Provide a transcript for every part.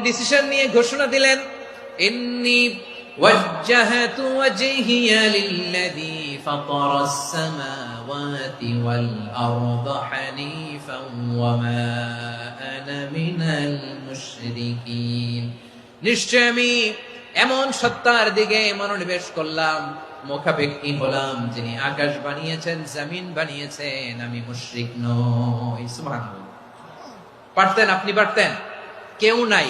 Decision নিয়ে ঘোষণা দিলেন ইন্নি وجهت وجهي للذي فطر السماوات والأرض حنيفا وما أنا من المشركين নিশ্চয় আমি এমন সত্তার দিকে মনোনিবেশ করলাম মুখাপেক্ষী হলাম যিনি আকাশ বানিয়েছেন জমিন বানিয়েছেন আমি মুশরিক নই সুবহানাল্লাহ পারতেন আপনি পারতেন কেউ নাই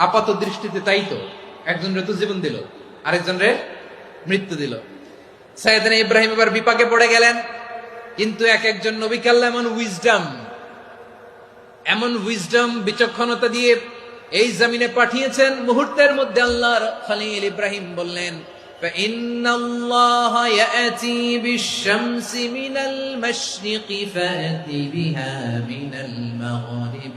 আপাত দৃষ্টিতে তাই তো একজন রে তো জীবন দিল আরেকজন রে মৃত্যু দিল সাইয়েদনা ইব্রাহিম এবার বিপাকে পড়ে গেলেন কিন্তু এক একজন নবী কাল্লা এমন উইজডম এমন উইজডম বিচক্ষণতা দিয়ে এই জমিনে পাঠিয়েছেন মুহূর্তের মধ্যে আল্লাহর খলিল ইব্রাহিম বললেন فإن الله يأتي بالشمس من المشرق فأت بها من المغرب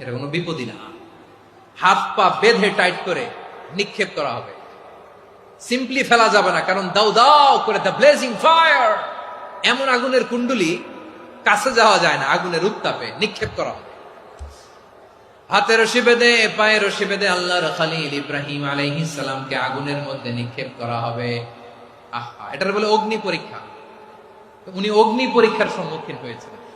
এটা কোনো বিপদই না। হাত পা বেঁধে টাইট করে নিক্ষেপ করা হবে। সিম্পলি ফেলা যাবে না, কারণ দাও দাও করে দ্য ব্লেজিং ফায়ার এমন আগুনের কুণ্ডলি কাছে যাওয়া যায় না, আগুনের উত্তাপে নিক্ষেপ করা হবে। হাতে রশি বেঁধে, পায়ে রশি বেঁধে আল্লাহর খালিল ইব্রাহিম সালামকে আগুনের মধ্যে নিক্ষেপ করা হবে। আহা, এটার বলে অগ্নি পরীক্ষা। উনি অগ্নি পরীক্ষার সম্মুখীন হয়েছিলেন।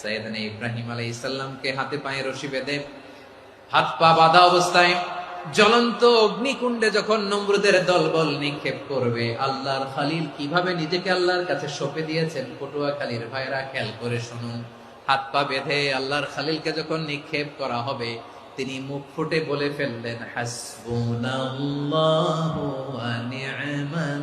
সাইয়েদনা ইব্রাহিম আলাইহিস সালামকে হাতে পায়ে রশি বেঁধে হাত পা বাঁধা অবস্থায় জ্বলন্ত অগ্নিকুণ্ডে যখন দলবল নিক্ষেপ করবে, আল্লাহর খালিল কীভাবে নিজেকে আল্লাহর কাছে দিয়েছেন? পটুয়া খালির ভাইরা করে শুনুন। হাত পা বেঁধে আল্লাহর খালিলকে যখন নিক্ষেপ করা হবে, তিনি মুখ ফুটে বলে ফেললেন, হাসবুনাল্লাহু ওয়া নি'মাল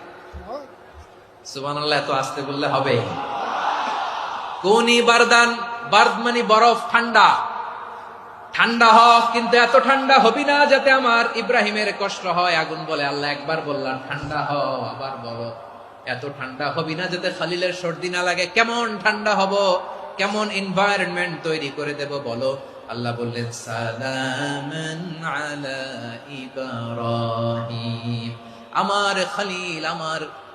সুবান এত আসতে বললে হবে বারদান বার্দ মানে বরফ ঠান্ডা। ঠান্ডা কিন্তু এত ঠান্ডা হবি না যাতে আমার ইব্রাহিমের কষ্ট হয়, আগুন বলে আল্লাহ একবার বললাম, ঠান্ডা হ আবার বলো। এত ঠান্ডা হবি না যাতে খালিলের সর্দি না লাগে, কেমন ঠান্ডা হব? কেমন এনভায়রনমেন্ট তৈরি করে দেব বলো? আল্লাহ বললেন ইব্রাহিম। আমার খালিল, আমার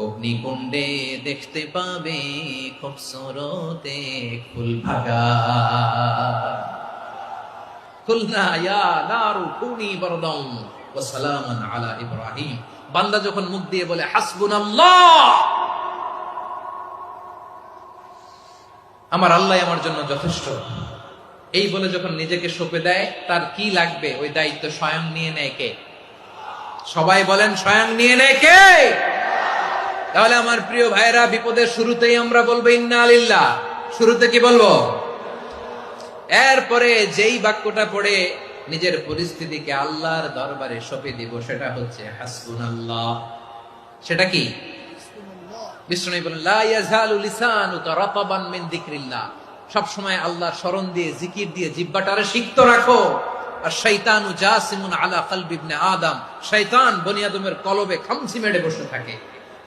অগ্নিকুণ্ডে দেখতে পাবে খুব সরতে ফুল ভাগা। আমার আল্লাহ আমার জন্য যথেষ্ট। এই বলে যখন নিজেকে সঁপে দেয়, তার কি লাগবে? ওই দায়িত্ব স্বয়ং নিয়ে নেয় কে? সবাই বলেন, স্বয়ং নিয়ে নেয় কে? তাহলে আমার প্রিয় ভাইরা বিপদের শুরুতেই আমরা বলব, ইন্না আলিল্লাহ শুরুতে কি বলব? এরপরে যেই বাক্যটা পড়ে নিজের পরিস্থিতিকে আল্লাহর দরবারে সঁপে দিব, সেটা হচ্ছে হাসবুন আল্লাহ সেটা কি? সব সময় আল্লাহর স্মরণ দিয়ে, জিকির দিয়ে জিহ্বাটারে সিক্ত রাখো। আর শৈতানু জাসিমুন আলা আদম। শয়তান কলবে খামচি মেরে বসে থাকে।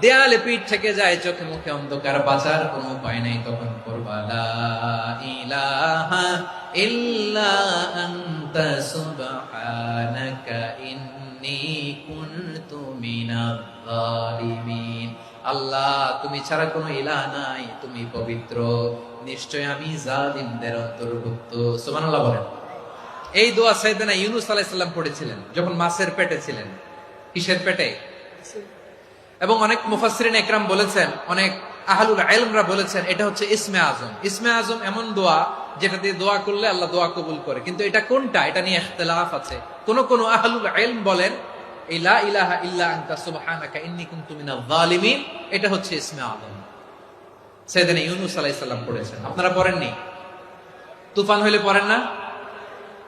দেয়ালে পিঠ থেকে যায়, চোখে মুখে অন্ধকার, বাঁচার কোনো উপায় নাই, তখন আল্লাহ, তুমি ছাড়া কোনো ইলাহ নাই, তুমি পবিত্র। নিশ্চয় আমি জালিমদের অন্তর্ভুক্ত। সুবহানাল্লাহ বলেন। এই দোয়া সাইয়েদনা ইউনুস আলাইহিস সালাম পড়েছিলেন, যখন মাছের পেটে ছিলেন। কিসের পেটে? এবং অনেক মুফাসসিরিন একরাম বলেছেন, অনেক আহলুল ইলমরা বলেছেন, এটা হচ্ছে ইসমে আজম। ইসমে আজম এমন দোয়া যেটা দিয়ে দোয়া করলে আল্লাহ দোয়া কবুল করে। কিন্তু এটা কোনটা? এটা নিয়ে ইখতিলাফ আছে। কোন কোন আহলুল ইলম বলেন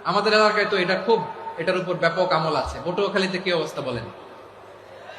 আমাদের এলাকায় তো এটা খুব, এটার উপর ব্যাপক আমল আছে। পটুয়াখালীতে কি অবস্থা বলেন?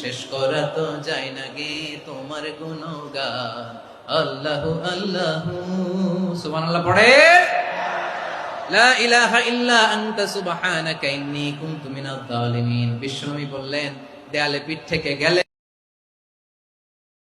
শেষ করা তো যায় না গে তোমার গুণগান। আল্লাহ আল্লাহ। সুমান আল্লাহ পড়ে বিশ্বনবী বললেন, দেয়ালে পিঠ থেকে গেলে